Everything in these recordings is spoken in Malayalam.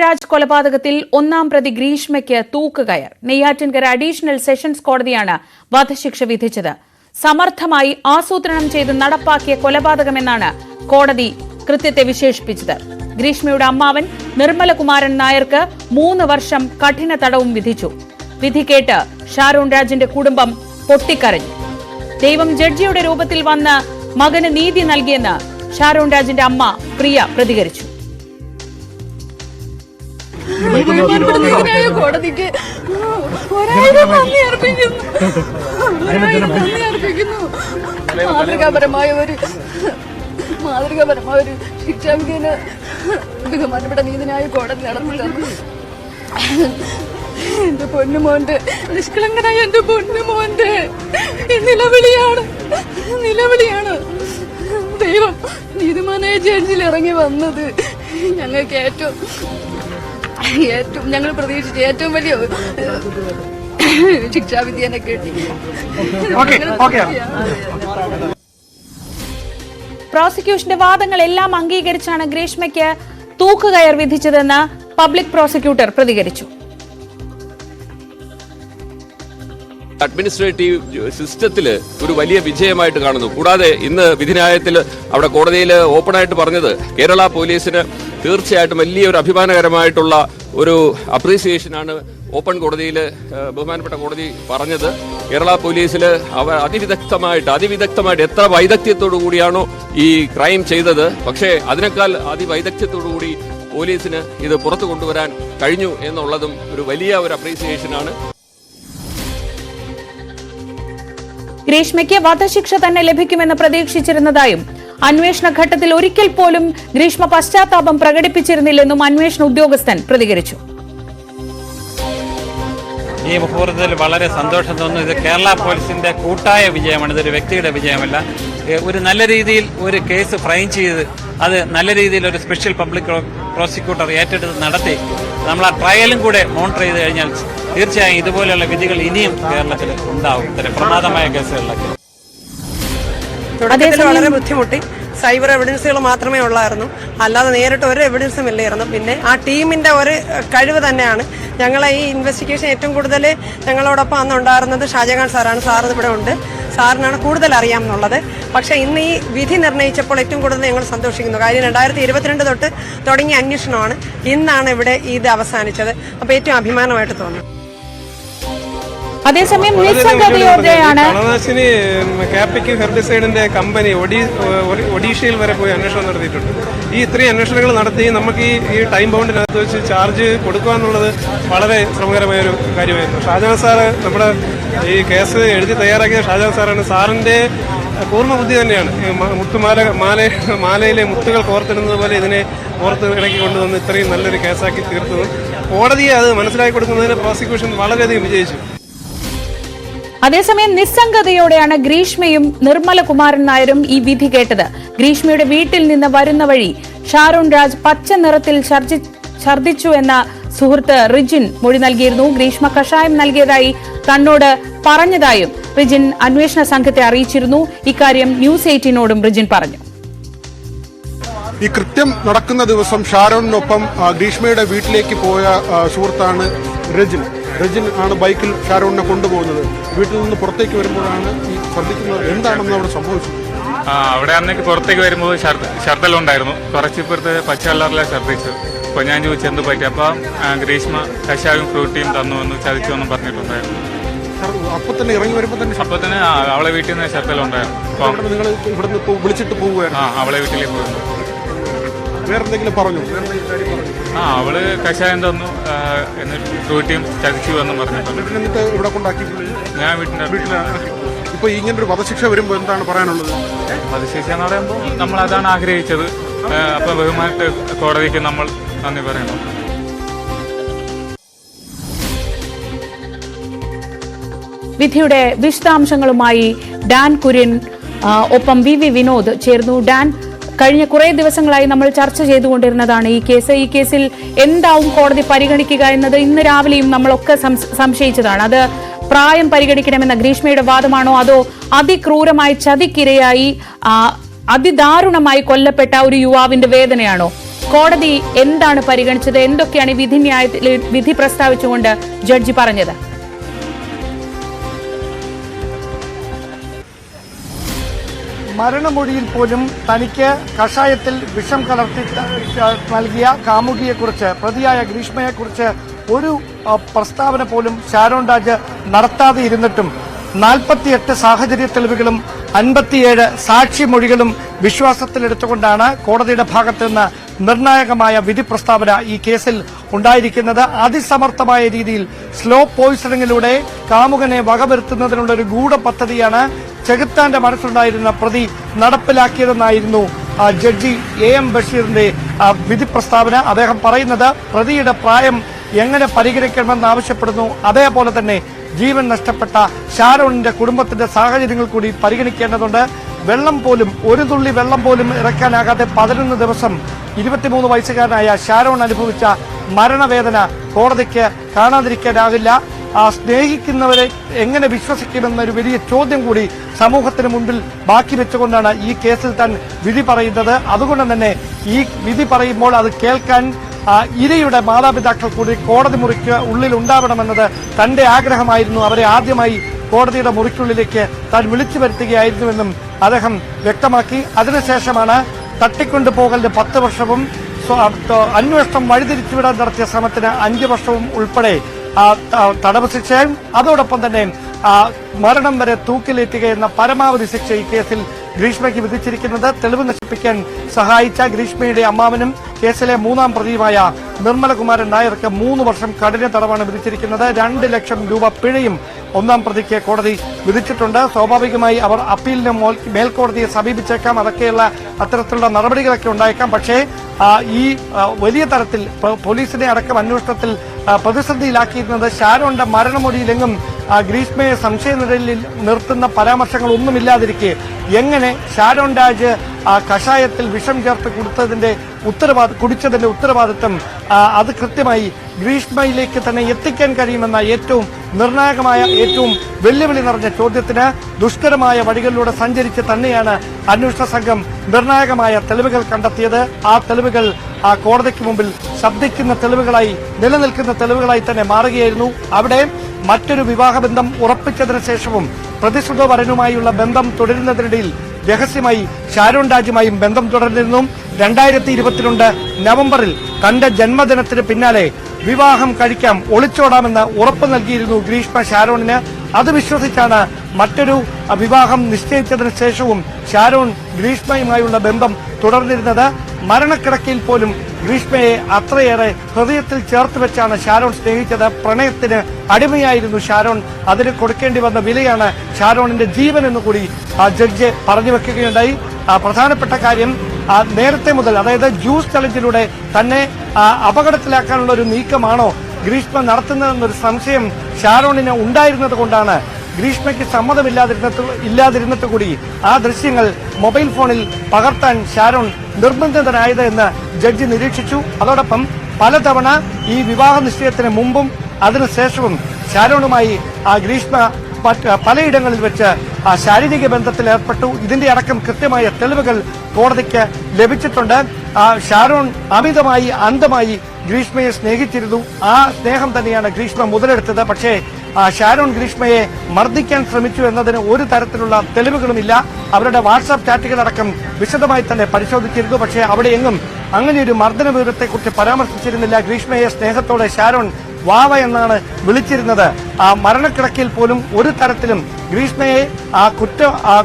രാജ് കൊലപാതകത്തിൽ ഒന്നാം പ്രതി ഗ്രീഷ്മയ്ക്ക് തൂക്കുകയർ നെയ്യാറ്റിൻകര അഡീഷണൽ സെഷൻസ് കോടതിയാണ് വധശിക്ഷ വിധിച്ചത്. സമർത്ഥമായി ആസൂത്രണം ചെയ്ത് നടപ്പാക്കിയ കൊലപാതകമെന്നാണ് കോടതി കൃത്യത്തെ വിശേഷിപ്പിച്ചത്. ഗ്രീഷ്മയുടെ അമ്മാവൻ നിർമ്മലകുമാരൻ നായർക്ക് മൂന്ന് വർഷം കഠിന തടവും വിധിച്ചു. വിധി കേട്ട് ഷാരൂൺ രാജിന്റെ കുടുംബം പൊട്ടിക്കരഞ്ഞു. ദൈവം ജഡ്ജിയുടെ രൂപത്തിൽ വന്ന് മകന് നീതി നൽകിയെന്ന് ഷാരൂൺ രാജിന്റെ അമ്മ പ്രിയ പ്രതികരിച്ചു. മാതൃകാപരമായ ഒരു മാതൃകാപരമായ ഒരു ശിക്ഷാവിധിന് ബഹുമാനപ്പെട്ട നീതിനായ കോടതി നടന്നു എന്റെ പൊന്നുമോന്റെ നിഷ്കളങ്കനായ എന്റെ പൊന്നുമോന്റെ നിലവിളിയാണ് നിലവിളിയാണ്. ദൈവം നീതിമാനായ ജഡ്ജിൽ ഇറങ്ങി വന്നത്. ഞങ്ങൾക്ക് ഏറ്റവും ഏറ്റവും ഞങ്ങൾ പ്രതീക്ഷിച്ച ഏറ്റവും വലിയ ശിക്ഷാവിധി എന്നെ കിട്ടി. പ്രോസിക്യൂഷന്റെ വാദങ്ങളെല്ലാം അംഗീകരിച്ചാണ് ഗ്രീഷ്മയ്ക്ക് തൂക്കുകയർ വിധിച്ചതെന്ന് പബ്ലിക് പ്രോസിക്യൂട്ടർ പ്രതികരിച്ചു. അഡ്മിനിസ്ട്രേറ്റീവ് സിസ്റ്റത്തിൽ ഒരു വലിയ വിജയമായിട്ട് കാണുന്നു. കൂടാതെ ഇന്ന് വിധിന്യായത്തിൽ അവിടെ കോടതിയിൽ ഓപ്പണായിട്ട് പറഞ്ഞത് കേരള പോലീസിന് തീർച്ചയായിട്ടും വലിയൊരു അഭിമാനകരമായിട്ടുള്ള ഒരു അപ്രീസിയേഷനാണ് ഓപ്പൺ കോടതിയിൽ ബഹുമാനപ്പെട്ട കോടതി പറഞ്ഞത്. കേരള പോലീസിൽ അവ അതിവിദഗ്ധമായിട്ട് അതിവിദഗ്ധമായിട്ട് എത്ര വൈദഗ്ധ്യത്തോടു കൂടിയാണോ ഈ ക്രൈം ചെയ്തത്. പക്ഷേ അതിനേക്കാൾ അതിവൈദഗ്ധ്യത്തോടു കൂടി പോലീസിന് ഇത് പുറത്തു കൊണ്ടുവരാൻ കഴിഞ്ഞു എന്നുള്ളതും ഒരു വലിയ ഒരു അപ്രീസിയേഷനാണ് ഗ്രീഷ്മയ്ക്ക് വധശിക്ഷ തന്നെ ലഭിക്കുമെന്ന് പ്രതീക്ഷിച്ചിരുന്നതായും അന്വേഷണ ഘട്ടത്തിൽ ഒരിക്കൽ പോലും ഗ്രീഷ്മ പശ്ചാത്താപം പ്രകടിപ്പിച്ചിരുന്നില്ലെന്നും അന്വേഷണ ഉദ്യോഗസ്ഥൻ പ്രതികരിച്ചു. ഈ മുഹൂർത്തത്തിൽ വളരെ സന്തോഷം തോന്നുന്നു. ഇത് കേരള പോലീസിന്റെ കൂട്ടായ വിജയമാണ്. ഇതൊരു വ്യക്തിയുടെ വിജയമല്ല. ഒരു നല്ല രീതിയിൽ ഒരു കേസ് ഫ്രെയിം ചെയ്ത് അത് നല്ല രീതിയിൽ ഒരു സ്പെഷ്യൽ പബ്ലിക് പ്രോസിക്യൂട്ടർ ഏറ്റെടുത്ത് നടത്തി നമ്മൾ ആ ട്രയലും കൂടെ മോണിറ്റർ ചെയ്ത് കഴിഞ്ഞാൽ തീർച്ചയായും ഇതുപോലെയുള്ള വിധികൾ ഇനിയും കേരളത്തിൽ ഉണ്ടാവും. ഇത്തരം പ്രമാദമായ കേസുകളിലൊക്കെ. വളരെ ബുദ്ധിമുട്ടി. സൈബർ എവിഡൻസുകൾ മാത്രമേ ഉള്ളായിരുന്നു. അല്ലാതെ നേരിട്ട് ഒരു എവിഡൻസും ഇല്ലായിരുന്നു. പിന്നെ ആ ടീമിന്റെ ഒരു കഴിവ് തന്നെയാണ് ഞങ്ങളെ ഈ ഇൻവെസ്റ്റിഗേഷൻ ഏറ്റവും കൂടുതൽ ഞങ്ങളോടൊപ്പം അന്ന് ഉണ്ടായിരുന്നത് ഷാജഹാൻ സാറാണ്. സാർ ഇവിടെ ഉണ്ട്. സാറിനാണ് കൂടുതൽ അറിയാമെന്നുള്ളത്. പക്ഷേ ഇന്ന് ഈ വിധി നിർണയിച്ചപ്പോൾ ഏറ്റവും കൂടുതൽ ഞങ്ങൾ സന്തോഷിക്കുന്നു. കാര്യം രണ്ടായിരത്തി ഇരുപത്തിരണ്ട് തൊട്ട് തുടങ്ങിയ അന്വേഷണമാണ് ഇന്നാണ് ഇവിടെ ഇത് അവസാനിച്ചത്. അപ്പോൾ ഏറ്റവും അഭിമാനമായിട്ട് തോന്നുന്നു. അതേസമയം നിസ്സംഗതയോടെയാണ് കളനാശിനി കാപ്പിക്ക് ഹെർബിസൈഡിന്റെ കമ്പനി ഒഡീ ഒഡീഷയിൽ വരെ പോയി അന്വേഷണം നടത്തിയിട്ടുണ്ട്. ഈ ഇത്രയും അന്വേഷണങ്ങൾ നടത്തി നമുക്ക് ഈ ഈ ടൈം ബൗണ്ടിനകത്ത് വെച്ച് ചാർജ് കൊടുക്കുക എന്നുള്ളത് വളരെ ശ്രമകരമായ ഒരു കാര്യമായിരുന്നു. ഷാജഹാൻ സാറ് നമ്മുടെ ഈ കേസ് എഴുതി തയ്യാറാക്കിയ ഷാജഹാൻ സാറാണ് സാറിന്റെ പൂർണ ബുദ്ധി തന്നെയാണ് മുത്തുമാല മാല മാലയിലെ മുത്തുകൾ കോർത്തിടുന്നത് പോലെ ഇതിനെ ഓർത്ത് ഇണക്കി കൊണ്ടുവന്ന് ഇത്രയും നല്ലൊരു കേസാക്കി തീർത്തു കോടതിയെ അത് മനസ്സിലാക്കി കൊടുക്കുന്നതിന് പ്രോസിക്യൂഷൻ വളരെയധികം വിജയിച്ചു. അതേസമയം നിസ്സംഗതയോടെയാണ് ഗ്രീഷ്മയും നിർമ്മല കുമാരൻ നായരും ഈ വിധി കേട്ടത്. ഗ്രീഷ്മയുടെ വീട്ടിൽ നിന്ന് വരുന്ന വഴി ഷാരൂൺ രാജ് പച്ച നിറത്തിൽ ഛർദിച്ചു എന്ന സുഹൃത്ത് റിജിൻ മൊഴി നൽകിയിരുന്നു. ഗ്രീഷ്മ കഷായം നൽകിയതായി തന്നോട് പറഞ്ഞതായും റിജിൻ അന്വേഷണ സംഘത്തെ അറിയിച്ചിരുന്നു. ഇക്കാര്യം ന്യൂസ് എയ്റ്റീനോടും റിജിൻ പറഞ്ഞു. ഈ കൃത്യം നടക്കുന്ന ദിവസം ഷാരോണിനൊപ്പം ഗ്രീഷ്മയുടെ വീട്ടിലേക്ക് പോയ സുഹൃത്താണ് രജിൻ രജിൻ ആണ് ബൈക്കിൽ ഷാരോണിനെ കൊണ്ടുപോകുന്നത്. വീട്ടിൽ നിന്ന് പുറത്തേക്ക് വരുമ്പോഴാണ് ഈ ശ്രദ്ധിക്കുന്നത് എന്താണെന്ന് അവിടെ സംഭവിച്ചത് ആ, അവിടെ അന്നേക്ക് പുറത്തേക്ക് വരുമ്പോൾ ഛർദ്ദലുണ്ടായിരുന്നു കുറച്ച് ഇപ്പുറത്ത് പച്ച കളറിലാണ് ഛർദ്ദിച്ചത് അപ്പോൾ ഞാൻ ചോദിച്ചു എന്ത് പറ്റി? അപ്പോൾ ഗ്രീഷ്മ കഷായും ഫ്രൂട്ടിയും തന്നു എന്ന് ചതിച്ചു എന്നും പറഞ്ഞിട്ടുണ്ടായിരുന്നു. അപ്പൊ തന്നെ ഇറങ്ങി വരുമ്പോൾ തന്നെ അപ്പൊ തന്നെ അവളെ വീട്ടിൽ നിന്ന് ഛർദ്ദലുണ്ടായിരുന്നു നിങ്ങൾ ഇവിടെ നിങ്ങൾ ഇവിടുന്ന് വിളിച്ചിട്ട് പോവുകയാണ്. ആ അവളെ വീട്ടിലേക്ക് പോയിരുന്നു വേറെന്തെങ്കിലും പറഞ്ഞു? പറഞ്ഞു ആ അവൾ കഷായം തന്നു എന്നിട്ട് ചതിച്ചു എന്ന് എന്നിട്ട് ഇവിടെ കൊണ്ടാക്കി? ഞാൻ വീട്ടിന്റെ വീട്ടിലാണ് ഇപ്പൊ ഇങ്ങനൊരു വധശിക്ഷ വരുമ്പോൾ എന്താണ് പറയാനുള്ളത്? വധശിക്ഷ എന്ന് പറയുമ്പോൾ നമ്മൾ അതാണ് ആഗ്രഹിച്ചത്. അപ്പൊ ബഹുമാനത്തെ കോടതിക്ക് നമ്മൾ നന്ദി പറയുന്നു. വിധിയുടെ വിശദാംശങ്ങളുമായി ഡാൻ കുര്യൻ ഒപ്പം വി വി വിനോദ് ചേർന്നു. ഡാൻ കഴിഞ്ഞ കുറേ ദിവസങ്ങളായി നമ്മൾ ചർച്ച ചെയ്തുകൊണ്ടിരുന്നതാണ് ഈ കേസ്. ഈ കേസിൽ എന്താവും കോടതി പരിഗണിക്കുക എന്നത് ഇന്ന് രാവിലെയും നമ്മളൊക്കെ സംശ- സംശയിച്ചതാണ്. അത് പ്രായം പരിഗണിക്കണമെന്ന ഗ്രീഷ്മയുടെ വാദമാണോ? അതോ അതിക്രൂരമായി ചതിക്കിരയായി അതിദാരുണമായി കൊല്ലപ്പെട്ട ഒരു യുവാവിന്റെ വേദനയാണോ? കോടതി എന്താണ് പരിഗണിച്ചത്? എന്തൊക്കെയാണ് വിധി ന്യായത്തിൽ വിധി പ്രസ്താവിച്ചുകൊണ്ട് ജഡ്ജി പറഞ്ഞത്? മരണമൊഴിയിൽ പോലും തനിക്ക് കഷായത്തിൽ വിഷം കലർത്തി നൽകിയ കാമുകിയെക്കുറിച്ച് പ്രതിയായ ഗ്രീഷ്മയെക്കുറിച്ച് ഒരു പ്രസ്താവന പോലും ഷാരോൺ രാജ് നടത്താതെ ഇരുന്നിട്ടും നാൽപ്പത്തിയെട്ട് സാഹചര്യ തെളിവുകളും അൻപത്തിയേഴ് സാക്ഷിമൊഴികളും വിശ്വാസത്തിലെടുത്തുകൊണ്ടാണ് കോടതിയുടെ ഭാഗത്ത് നിന്ന് നിർണായകമായ വിധി പ്രസ്താവന ഈ കേസിൽ ഉണ്ടായിരിക്കുന്നത് അതിസമർത്ഥമായ രീതിയിൽ സ്ലോ പോയിസണിങ്ങിലൂടെ കാമുകനെ വകവരുത്തുന്നതിനുള്ള ഒരു ഗൂഢ പദ്ധതിയാണ് ചെകുത്താന്റെ മനസ്സിലുണ്ടായിരുന്ന പ്രതി നടപ്പിലാക്കിയതെന്നായിരുന്നു ജഡ്ജി എ എം ബഷീറിന്റെ വിധി പ്രസ്താവന അദ്ദേഹം പറയുന്നത് പ്രതിയുടെ പ്രായം എങ്ങനെ പരിഗണിക്കണമെന്ന് ആവശ്യപ്പെടുന്നു. അതേപോലെ തന്നെ ജീവൻ നഷ്ടപ്പെട്ട ഷാരോണിന്റെ കുടുംബത്തിന്റെ സാഹചര്യങ്ങൾ കൂടി പരിഗണിക്കേണ്ടതുണ്ട്. വെള്ളം പോലും ഒരു തുള്ളി വെള്ളം പോലും ഇറക്കാനാകാതെ പതിനൊന്ന് ദിവസം ഇരുപത്തിമൂന്ന് വയസ്സുകാരനായ ഷാരോൺ അനുഭവിച്ച മരണവേദന കോടതിക്ക് കാണാതിരിക്കാനാകില്ല ആ സ്നേഹിക്കുന്നവരെ എങ്ങനെ വിശ്വസിക്കുമെന്നൊരു വലിയ ചോദ്യം കൂടി സമൂഹത്തിന് മുമ്പിൽ ബാക്കി വെച്ചുകൊണ്ടാണ് ഈ കേസിൽ താൻ വിധി പറയുന്നത്. അതുകൊണ്ട് തന്നെ ഈ വിധി പറയുമ്പോൾ അത് കേൾക്കാൻ ഇരയുടെ മാതാപിതാക്കൾ കൂടി കോടതി മുറിക്ക് ഉള്ളിൽ ഉണ്ടാവണമെന്നത് തന്റെ ആഗ്രഹമായിരുന്നു. അവരെ ആദ്യമായി കോടതിയുടെ മുറിക്കുള്ളിലേക്ക് താൻ വിളിച്ചു വരുത്തുകയായിരുന്നുവെന്നും അദ്ദേഹം വ്യക്തമാക്കി. അതിനുശേഷമാണ് തട്ടിക്കൊണ്ടുപോകലിന് പത്ത് വർഷവും അന്വേഷണം വഴിതിരിച്ചുവിടാൻ നടത്തിയ ശ്രമത്തിന് അഞ്ച് വർഷവും ഉൾപ്പെടെ തടവ് ശിക്ഷയും അതോടൊപ്പം തന്നെ മരണം വരെ തൂക്കിലേറ്റുക എന്ന പരമാവധി ശിക്ഷ ഈ കേസിൽ ഗ്രീഷ്മയ്ക്ക് വിധിച്ചിരിക്കുന്നത് തെളിവ് നശിപ്പിക്കാൻ സഹായിച്ച ഗ്രീഷ്മയുടെ അമ്മാവനും കേസിലെ മൂന്നാം പ്രതിയുമായ നിർമ്മലകുമാരൻ നായർക്ക് മൂന്ന് വർഷം കഠിന തടവാണ് വിധിച്ചിരിക്കുന്നത്. രണ്ട് ലക്ഷം രൂപ പിഴയും ഒന്നാം പ്രതിക്ക് കോടതി വിധിച്ചിട്ടുണ്ട്. സ്വാഭാവികമായി അവർ അപ്പീലിന് മോൽ- മേൽക്കോടതിയെ സമീപിച്ചേക്കാം. അതൊക്കെയുള്ള അത്തരത്തിലുള്ള നടപടികളൊക്കെ ഉണ്ടായേക്കാം. പക്ഷേ ഈ വലിയ തരത്തിൽ പോലീസിനെ അടക്കം അന്വേഷണത്തിൽ പ്രതിസന്ധിയിലാക്കിയിരുന്നത് ഷാരോന്റെ മരണമൊഴിയിലെങ്ങും ഗ്രീഷ്മയെ സംശയനിഴലിൽ നിർത്തുന്ന പരാമർശങ്ങൾ ഒന്നുമില്ലാതിരിക്കെ എങ്ങനെ ഷാരോൺ രാജ് കഷായത്തിൽ വിഷം ചേർത്ത് കൊടുത്തതിന്റെ ഉത്തരവാദ കുടിച്ചതിന്റെ ഉത്തരവാദിത്വം അത് കൃത്യമായി ഗ്രീഷ്മയിലേക്ക് തന്നെ എത്തിക്കാൻ കഴിയുമെന്ന ഏറ്റവും നിർണായകമായ ഏറ്റവും വെല്ലുവിളി നിറഞ്ഞ ചോദ്യത്തിന് ദുഷ്കരമായ വഴികളിലൂടെ സഞ്ചരിച്ച് തന്നെയാണ് അന്വേഷണ സംഘം നിർണായകമായ തെളിവുകൾ കണ്ടെത്തിയത്. ആ തെളിവുകൾ ആ കോടതിക്ക് മുമ്പിൽ ശബ്ദിക്കുന്ന തെളിവുകളായി നിലനിൽക്കുന്ന തെളിവുകളായി തന്നെ മാറുകയായിരുന്നു. അവിടെ മറ്റൊരു വിവാഹബന്ധം ഉറപ്പിച്ചതിന് ശേഷവും പ്രതിശ്രുത വരനുമായുള്ള ബന്ധം തുടരുന്നതിനിടയിൽ രഹസ്യമായി ഷാരോൺ രാജുമായും ബന്ധം തുടർന്നിരുന്നു. രണ്ടായിരത്തി ഇരുപത്തിരണ്ട് നവംബറിൽ തന്റെ ജന്മദിനത്തിന് പിന്നാലെ വിവാഹം കഴിക്കാം ഒളിച്ചോടാമെന്ന് ഉറപ്പ് നൽകിയിരുന്നു ഗ്രീഷ്മ ഷാരോണിന്. അത് വിശ്വസിച്ചാണ് മറ്റൊരു വിവാഹം നിശ്ചയിച്ചതിന് ശേഷവും ഷാരോൺ ഗ്രീഷ്മയുമായുള്ള ബന്ധം തുടർന്നിരുന്നത്. മരണക്കിടക്കയിൽ പോലും ഗ്രീഷ്മയെ അത്രയേറെ ഹൃദയത്തിൽ ചേർത്ത് വെച്ചാണ് ഷാരോൺ സ്നേഹിച്ചത്. പ്രണയത്തിന് അടിമയായിരുന്നു ഷാരോൺ. അതിന് കൊടുക്കേണ്ടി വന്ന വിലയാണ് ഷാരോണിന്റെ ജീവൻ എന്ന് കൂടി ജഡ്ജ് പറഞ്ഞു വെക്കുകയുണ്ടായി. പ്രധാനപ്പെട്ട കാര്യം നേരത്തെ മുതൽ അതായത് ജ്യൂസ് ചലഞ്ചിലൂടെ തന്നെ അപകടത്തിലാക്കാനുള്ള ഒരു നീക്കമാണോ ഗ്രീഷ്മ നടത്തുന്നതെന്നൊരു സംശയം ഷാരോണിന് ഉണ്ടായിരുന്നത് കൊണ്ടാണ് ഗ്രീഷ്മയ്ക്ക് സമ്മതമില്ലാതിരുന്നിട്ട് ഇല്ലാതിരുന്നിട്ട് കൂടി ആ ദൃശ്യങ്ങൾ മൊബൈൽ ഫോണിൽ പകർത്താൻ ഷാരോൺ നിർബന്ധിതനായത് എന്ന് ജഡ്ജി നിരീക്ഷിച്ചു. അതോടൊപ്പം പലതവണ ഈ വിവാഹ നിശ്ചയത്തിന് മുമ്പും അതിനുശേഷവും ഷാരോണുമായി ആ ഗ്രീഷ്മ പലയിടങ്ങളിൽ വെച്ച് ശാരീരിക ബന്ധത്തിൽ ഏർപ്പെട്ടു. ഇതിന്റെ അടക്കം കൃത്യമായ തെളിവുകൾ കോടതിക്ക് ലഭിച്ചിട്ടുണ്ട്. ഷാരോൺ അമിതമായി അന്ധമായി ഗ്രീഷ്മയെ സ്നേഹിച്ചിരുന്നു. ആ സ്നേഹം തന്നെയാണ് ഗ്രീഷ്മ മുതലെടുത്തത്. പക്ഷേ ഷാരോൺ ഗ്രീഷ്മയെ മർദ്ദിക്കാൻ ശ്രമിച്ചു എന്നതിന് ഒരു തരത്തിലുള്ള തെളിവുകളുമില്ല. അവരുടെ വാട്സാപ്പ് ചാറ്റുകളടക്കം വിശദമായി തന്നെ പരിശോധിച്ചിരുന്നു. പക്ഷേ അവിടെയെങ്ങും അങ്ങനെയൊരു മർദ്ദന വിവരത്തെക്കുറിച്ച് പരാമർശിച്ചിരുന്നില്ല. ഗ്രീഷ്മയെ സ്നേഹത്തോടെ ഷാരോൺ വാവ എന്നാണ് വിളിച്ചിരുന്നത്. ആ മരണക്കിടക്കിൽ പോലും ഒരു തരത്തിലും ഗ്രീഷ്മയെ ആ കുറ്റ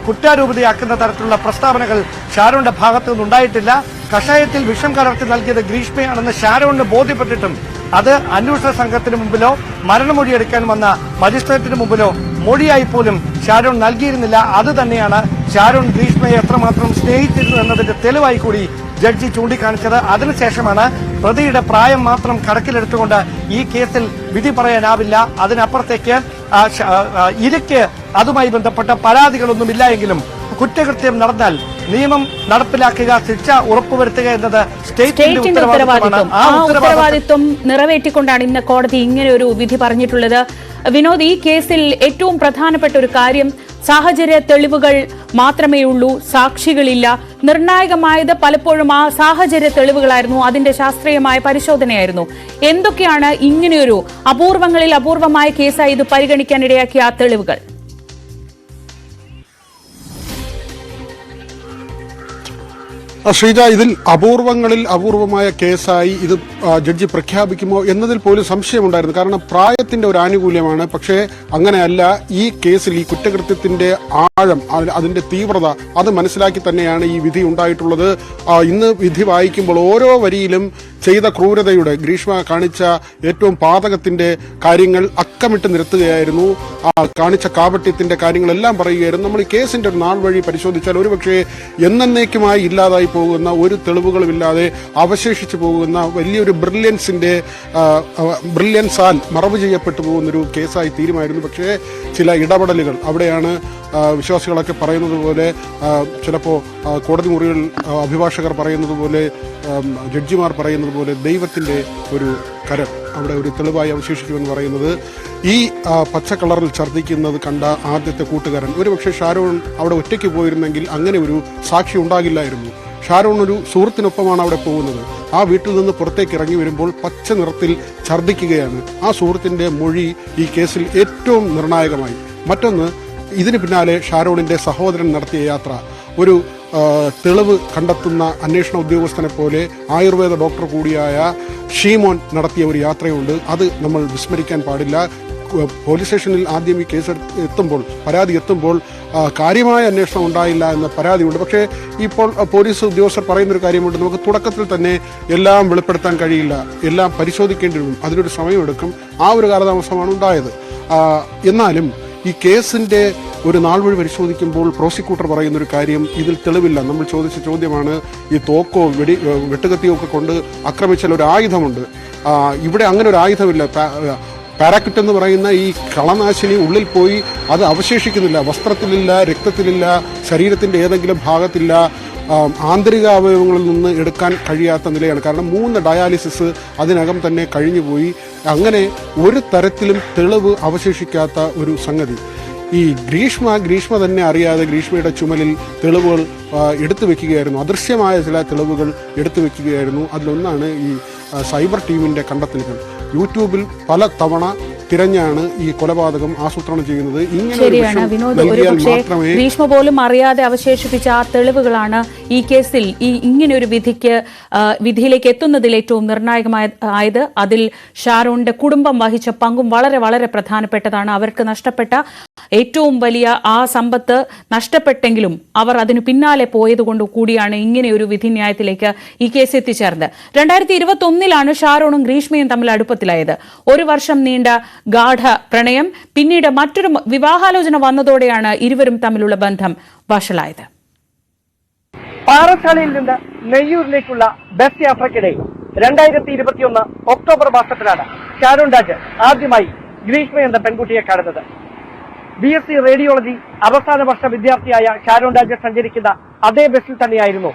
കുറ്റാരൂപതയാക്കുന്ന തരത്തിലുള്ള പ്രസ്താവനകൾ ഷാരോന്റെ ഭാഗത്തു നിന്നുണ്ടായിട്ടില്ല. കഷായത്തിൽ വിഷം കലർത്തി നൽകിയത് ഗ്രീഷ്മയാണെന്ന് ഷാരോണിന് ബോധ്യപ്പെട്ടിട്ടും അത് അന്വേഷണ സംഘത്തിന് മുമ്പിലോ മരണമൊഴിയെടുക്കാൻ വന്ന മജിസ്ട്രേറ്റിന് മുമ്പിലോ മൊഴിയായി പോലും ഷാരോൺ നൽകിയിരുന്നില്ല. അത് തന്നെയാണ് ഷാരോൺ ഗ്രീഷ്മയെ എത്രമാത്രം സ്നേഹിച്ചിരുന്നു എന്നതിന്റെ തെളിവായി കൂടി ജഡ്ജി ചൂണ്ടിക്കാണിച്ചത്. അതിനുശേഷമാണ് പ്രതിയുടെ പ്രായം മാത്രം കണക്കിലെടുത്തുകൊണ്ട് ഈ കേസിൽ വിധി പറയാനാവില്ല. അതിനപ്പുറത്തേക്ക് ഇരയ്ക്ക് അതുമായി ബന്ധപ്പെട്ട പരാതികളൊന്നുമില്ല എങ്കിലും കുറ്റകൃത്യം നടന്നാൽ നിയമം നടപ്പിലാക്കുക ശിക്ഷ ഉറപ്പുവരുത്തുക എന്നത് സ്റ്റേറ്റിന്റെ ഉത്തരവാദിത്വം. ആ ഉത്തരവാദിത്വം നിറവേറ്റിക്കൊണ്ടാണ് ഇന്ന് കോടതി ഇങ്ങനെ ഒരു വിധി പറഞ്ഞിട്ടുള്ളത്. വിനോദ് ഈ കേസിൽ ഏറ്റവും പ്രധാനപ്പെട്ട ഒരു കാര്യം സാഹചര്യ തെളിവുകൾ മാത്രമേ ഉള്ളൂ സാക്ഷികളില്ല. നിർണായകമായത് പലപ്പോഴും ആ സാഹചര്യ തെളിവുകളായിരുന്നു അതിന്റെ ശാസ്ത്രീയമായ പരിശോധനയായിരുന്നു. എന്തൊക്കെയാണ് ഇങ്ങനെയൊരു അപൂർവങ്ങളിൽ അപൂർവമായ കേസായി ഇത് പരിഗണിക്കാനിടയാക്കിയ ആ തെളിവുകൾ? ശ്രീജ ഇതിൽ അപൂർവങ്ങളിൽ അപൂർവമായ കേസായി ഇത് ജഡ്ജി പ്രഖ്യാപിക്കുമോ എന്നതിൽ പോലും സംശയമുണ്ടായിരുന്നു. കാരണം പ്രായത്തിന്റെ ഒരു ആനുകൂല്യമാണ്. പക്ഷേ അങ്ങനെയല്ല ഈ കേസിൽ ഈ കുറ്റകൃത്യത്തിന്റെ ആഴം അതിന്റെ തീവ്രത അത് മനസ്സിലാക്കി തന്നെയാണ് ഈ വിധി ഉണ്ടായിട്ടുള്ളത്. ഇന്ന് വിധി വായിക്കുമ്പോൾ ഓരോ വരിയിലും ചെയ്ത ക്രൂരതയുടെ ഗ്രീഷ്മ കാണിച്ച ഏറ്റവും പാതകത്തിന്റെ കാര്യങ്ങൾ അക്കമിട്ട് നിരത്തുകയായിരുന്നു. കാണിച്ച കാപട്യത്തിന്റെ കാര്യങ്ങളെല്ലാം പറയുകയായിരുന്നു. നമ്മൾ ഈ കേസിന്റെ നാൾ വഴി പരിശോധിച്ചാൽ ഒരുപക്ഷെ എന്നേക്കുമായി ഇല്ലാതായി പോകുന്ന ഒരു തെളിവുകളുമില്ലാതെ അവശേഷിച്ചു പോകുന്ന വലിയൊരു ബ്രില്യൻസിന്റെ ബ്രില്യൻസാൽ മറവ് ചെയ്യപ്പെട്ടു പോകുന്നൊരു കേസായി തീരുമായിരുന്നു. പക്ഷേ ചില ഇടപെടലുകൾ അവിടെയാണ് വിശ്വാസികളൊക്കെ പറയുന്നത് പോലെ ചിലപ്പോൾ കോടതി മുറികൾ അഭിഭാഷകർ പറയുന്നത് പോലെ ജഡ്ജിമാർ പറയുന്നത് പോലെ ദൈവത്തിന്റെ ഒരു കരം. അവിടെ ഒരു തെളിവായി അവശേഷിക്കുമെന്ന് പറയുന്നത് ഈ പച്ച കളറിൽ ഛർദ്ദിക്കുന്നത് കണ്ട ആദ്യത്തെ കൂട്ടുകാരൻ. ഒരുപക്ഷെ ഷാരോൺ അവിടെ ഒറ്റയ്ക്ക് പോയിരുന്നെങ്കിൽ അങ്ങനെ ഒരു സാക്ഷി ഉണ്ടാകില്ലായിരുന്നു. ഷാരോൺ ഒരു സുഹൃത്തിനൊപ്പമാണ് അവിടെ പോകുന്നത്. ആ വീട്ടിൽ നിന്ന് പുറത്തേക്ക് ഇറങ്ങി വരുമ്പോൾ പച്ച നിറത്തിൽ ഛർദ്ദിക്കുകയാണ്. ആ സുഹൃത്തിന്റെ മൊഴി ഈ കേസിൽ ഏറ്റവും നിർണായകമായി. മറ്റൊന്ന് ഇതിന് പിന്നാലെ ഷാരോണിന്റെ സഹോദരൻ നടത്തിയ യാത്ര. ഒരു തെളിവ് കണ്ടെത്തുന്ന അന്വേഷണ ഉദ്യോഗസ്ഥനെ പോലെ ആയുർവേദ ഡോക്ടർ കൂടിയായ ഷീമോൻ നടത്തിയ ഒരു യാത്രയുണ്ട്. അത് നമ്മൾ വിസ്മരിക്കാൻ പാടില്ല. പോലീസ് സ്റ്റേഷനിൽ ആദ്യം ഈ കേസ് എത്തുമ്പോൾ പരാതി എത്തുമ്പോൾ കാര്യമായ അന്വേഷണം ഉണ്ടായില്ല എന്ന പരാതിയുണ്ട്. പക്ഷേ ഇപ്പോൾ പോലീസ് ഉദ്യോഗസ്ഥർ പറയുന്നൊരു കാര്യമുണ്ട്. നമുക്ക് തുടക്കത്തിൽ തന്നെ എല്ലാം വെളിപ്പെടുത്താൻ കഴിയില്ല. എല്ലാം പരിശോധിക്കേണ്ടി വരും. അതിനൊരു സമയമെടുക്കും. ആ ഒരു കാലതാമസമാണ് ഉണ്ടായത്. എന്നാലും ഈ കേസിന്റെ ഒരു നാൾ വഴി പരിശോധിക്കുമ്പോൾ പ്രോസിക്യൂട്ടർ പറയുന്ന ഒരു കാര്യം ഇതിൽ തെളിവില്ല. നമ്മൾ ചോദിച്ച ചോദ്യമാണ് ഈ തോക്കോ വെടി വെട്ടുകത്തിയോ ഒക്കെ കൊണ്ട് ആക്രമിച്ചാൽ ഒരു ആയുധമുണ്ട് ഇവിടെ അങ്ങനെ ഒരു ആയുധമില്ല. പാരാക്കിറ്റ് എന്ന് പറയുന്ന ഈ കളനാശിനി ഉള്ളിൽ പോയി അത് അവശേഷിക്കുന്നില്ല. വസ്ത്രത്തിലില്ല രക്തത്തിലില്ല ശരീരത്തിന്റെ ഏതെങ്കിലും ഭാഗത്തില്ല. ആന്തരിക അവയവങ്ങളിൽ നിന്ന് എടുക്കാൻ കഴിയാത്ത നിലയാണ്. കാരണം മൂന്ന് ഡയാലിസിസ് അതിനകം തന്നെ കഴിഞ്ഞുപോയി അങ്ങനെ ഒരു തരത്തിലും തെളിവ് അവശേഷിക്കാത്ത ഒരു സംഗതി. ഈ ഗ്രീഷ്മ ഗ്രീഷ്മ തന്നെ അറിയാതെ ഗ്രീഷ്മയുടെ ചുമലിൽ തെളിവുകൾ എടുത്തു വെക്കുകയായിരുന്നു. അദൃശ്യമായ ചില തെളിവുകൾ എടുത്തു വെക്കുകയായിരുന്നു. അതിലൊന്നാണ് ഈ സൈബർ ടീമിന്റെ കണ്ടെത്തലുകൾ. യൂട്യൂബിൽ പല തവണ തിരഞ്ഞാണ് ഈ കൊലപാതകം ആസൂത്രണം ചെയ്യുന്നത്. ശരിയാണ് വിനോദ് ഒരു നൽകിയാൽ പക്ഷേ മാത്രമേ പോലും അറിയാതെ അവശേഷിപ്പിച്ച ആ തെളിവുകളാണ് ഈ കേസിൽ ഈ ഇങ്ങനെ ഒരു വിധിക്ക് വിധിയിലേക്ക് എത്തുന്നതിൽ ഏറ്റവും നിർണായകമായ ആയത്. അതിൽ ഷാരോണിന്റെ കുടുംബം വഹിച്ച പങ്കും വളരെ വളരെ പ്രധാനപ്പെട്ടതാണ്. അവർക്ക് നഷ്ടപ്പെട്ട ഏറ്റവും വലിയ ആ സമ്പത്ത് നഷ്ടപ്പെട്ടെങ്കിലും അവർ അതിനു പിന്നാലെ പോയതുകൊണ്ട് കൂടിയാണ് ഇങ്ങനെ ഒരു വിധിന്യായത്തിലേക്ക് ഈ കേസ് എത്തിച്ചേർന്നത്. രണ്ടായിരത്തി ഇരുപത്തി ഒന്നിലാണ് ഷാരോണും ഗ്രീഷ്മയും തമ്മിൽ അടുപ്പത്തിലായത്. ഒരു വർഷം നീണ്ട ഗാഠ പ്രണയം പിന്നീട് മറ്റൊരു വിവാഹാലോചന വന്നതോടെയാണ് ഇരുവരും തമ്മിലുള്ള ബന്ധം വഷളായത്. പാറശാലയിൽ നിന്ന് നെയ്യൂരിലേക്കുള്ള ബസ് യാത്രക്കിടെ രണ്ടായിരത്തി ഇരുപത്തിയൊന്ന് ഒക്ടോബർ മാസത്തിലാണ് ഷാരോൺ രാജ് ആദ്യമായി ഗ്രീഷ്മ എന്ന പെൺകുട്ടിയെ കാണുന്നത്. ബി എസ് സി റേഡിയോളജി അവസാന വർഷ വിദ്യാർത്ഥിയായ ഷാരോൺ രാജ സഞ്ചരിക്കുന്ന അതേ ബസ്സിൽ തന്നെയായിരുന്നു.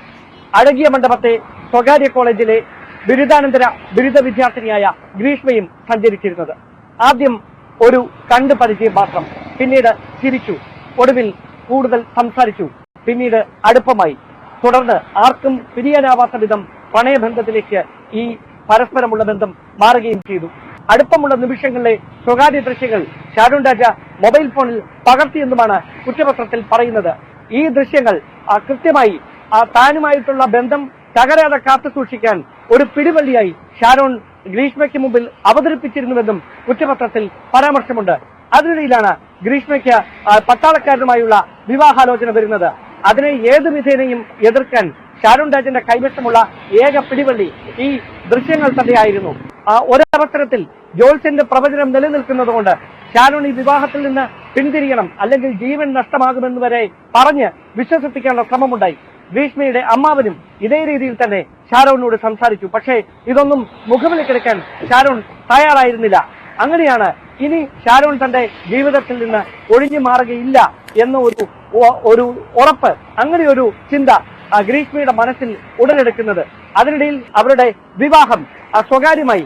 അഴകിയ മണ്ഡപത്തെ സ്വകാര്യ കോളേജിലെ ബിരുദാനന്തര ബിരുദ വിദ്യാർത്ഥിനിയായ ഗ്രീഷ്മയും സഞ്ചരിച്ചിരുന്നത്. ആദ്യം ഒരു കണ്ട് പരിചയം മാത്രം പിന്നീട് ചിരിച്ചു ഒടുവിൽ കൂടുതൽ സംസാരിച്ചു പിന്നീട് അടുപ്പമായി. തുടർന്ന് ആർക്കും പിരിയാനാവാത്ത വിധം പ്രണയബന്ധത്തിലേക്ക് ഈ പരസ്പരമുള്ള ബന്ധം മാറുകയും ചെയ്തു. അടുപ്പമുള്ള നിമിഷങ്ങളിലെ സ്വകാര്യ ദൃശ്യങ്ങൾ ഷാരൂൺ രാജ മൊബൈൽ ഫോണിൽ പകർത്തിയെന്നുമാണ് കുറ്റപത്രത്തിൽ പറയുന്നത്. ഈ ദൃശ്യങ്ങൾ കൃത്യമായി താനുമായിട്ടുള്ള ബന്ധം തകരാതെ കാത്തു സൂക്ഷിക്കാൻ ഒരു പിടിവള്ളിയായി ഷാരോൺ ഗ്രീഷ്മയ്ക്ക് മുമ്പിൽ അവതരിപ്പിച്ചിരുന്നുവെന്നും കുറ്റപത്രത്തിൽ പരാമർശമുണ്ട്. അതിനിടയിലാണ് ഗ്രീഷ്മയ്ക്ക് പട്ടാളക്കാരനുമായുള്ള വിവാഹാലോചന വരുന്നത്. അതിനെ ഏത് വിധേനയും എതിർക്കാൻ ഷാരൂൺ രാജന്റെ കൈവശമുള്ള ഏക പിടിവള്ളി ഈ ദൃശ്യങ്ങൾ തന്നെയായിരുന്നു. ഒരവസരത്തിൽ ജോൾസിന്റെ പ്രവചനം നിലനിൽക്കുന്നതുകൊണ്ട് ഷാനോൺ ഈ വിവാഹത്തിൽ നിന്ന് പിന്തിരിയണം അല്ലെങ്കിൽ ജീവൻ നഷ്ടമാകുമെന്ന് വരെ പറഞ്ഞ് വിശ്വസിപ്പിക്കാനുള്ള ശ്രമമുണ്ടായി. ഭീഷ്മയുടെ അമ്മാവനും ഇതേ രീതിയിൽ തന്നെ ഷാരോണിനോട് സംസാരിച്ചു. പക്ഷേ ഇതൊന്നും മുഖവിലക്കെടുക്കാൻ ഷാരോൺ തയ്യാറായിരുന്നില്ല. അങ്ങനെയാണ് ഇനി ഷാരോൺ തന്റെ ജീവിതത്തിൽ നിന്ന് ഒഴിഞ്ഞു മാറുകയില്ല എന്ന ഒരു ഒരു ഉറപ്പ് അങ്ങനെ ഒരു ചിന്ത ഗ്രീഷ്മയുടെ മനസ്സിൽ ഉടലെടുക്കുന്നത്. അതിനിടയിൽ അവരുടെ വിവാഹം സ്വകാര്യമായി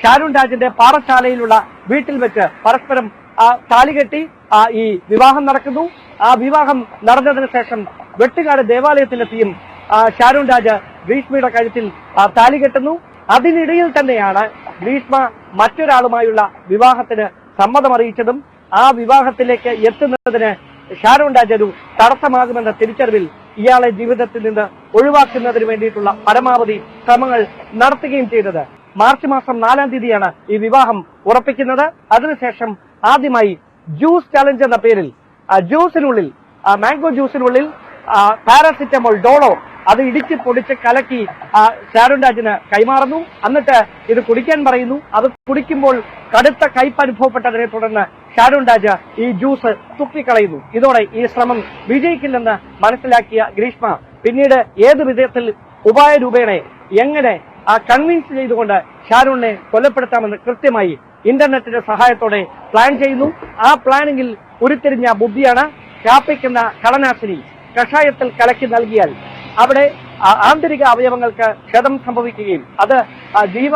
ഷാരൂൺ രാജിന്റെ പാറശാലയിലുള്ള വീട്ടിൽ വെച്ച് പരസ്പരം താലികെട്ടി ഈ വിവാഹം നടക്കുന്നു. ആ വിവാഹം നടന്നതിന് ശേഷം വെട്ടുകാട് ദേവാലയത്തിലെത്തിയും ഷാരൂൺ രാജ് ഗ്രീഷ്മയുടെ കഴുത്തിൽ താലി കെട്ടുന്നു. അതിനിടയിൽ തന്നെയാണ് ഗ്രീഷ്മ മറ്റൊരാളുമായുള്ള വിവാഹത്തിന് സമ്മതമറിയിച്ചതും ആ വിവാഹത്തിലേക്ക് എത്തുന്നതിന് ഷാരൂൺ രാജ് ഒരു തടസ്സമാകുമെന്ന തിരിച്ചറിവിൽ ഇയാളെ ജീവിതത്തിൽ നിന്ന് ഒഴിവാക്കുന്നതിന് വേണ്ടിയിട്ടുള്ള പരമാവധി ശ്രമങ്ങൾ നടത്തുകയും ചെയ്തത്. മാർച്ച് മാസം നാലാം തീയതിയാണ് ഈ വിവാഹം ഉറപ്പിക്കുന്നത്. അതിനുശേഷം ആദ്യമായി ജ്യൂസ് ചലഞ്ച് എന്ന പേരിൽ ജ്യൂസിനുള്ളിൽ മാംഗോ ജ്യൂസിനുള്ളിൽ പാരാസിറ്റമോൾ ഡോളോ അത് ഇടിച്ച് പൊടിച്ച് കലക്കി ഷാരൂൺ രാജിന് കൈമാറുന്നു. എന്നിട്ട് ഇത് കുടിക്കാൻ പറയുന്നു. അത് കുടിക്കുമ്പോൾ കടുത്ത കയ്പ് അനുഭവപ്പെട്ടതിനെ തുടർന്ന് ഷാരുൺ രാജ് ഈ ജ്യൂസ് തുപ്പിക്കളയുന്നു. ഇതോടെ ഈ ശ്രമം വിജയിക്കില്ലെന്ന് മനസ്സിലാക്കിയ ഗ്രീഷ്മ. പിന്നീട് ഏത് വിധത്തിൽ ഉപായ രൂപേണെ എങ്ങനെ ആ കൺവിൻസ് ചെയ്തുകൊണ്ട് ഷാരൂണിനെ കൊലപ്പെടുത്താമെന്ന് കൃത്യമായി ഇന്റർനെറ്റിന്റെ സഹായത്തോടെ പ്ലാൻ ചെയ്യുന്നു. ആ പ്ലാനിങ്ങിൽ ഉരുത്തിരിഞ്ഞ ബുദ്ധിയാണ് ഷാപ്പിക്കുന്ന കടനാശിനി കഷായത്തിൽ കലക്കി നൽകിയാൽ അവിടെ ആന്തരിക അവയവങ്ങൾക്ക് ക്ഷതം സംഭവിക്കുകയും അത് ജീവ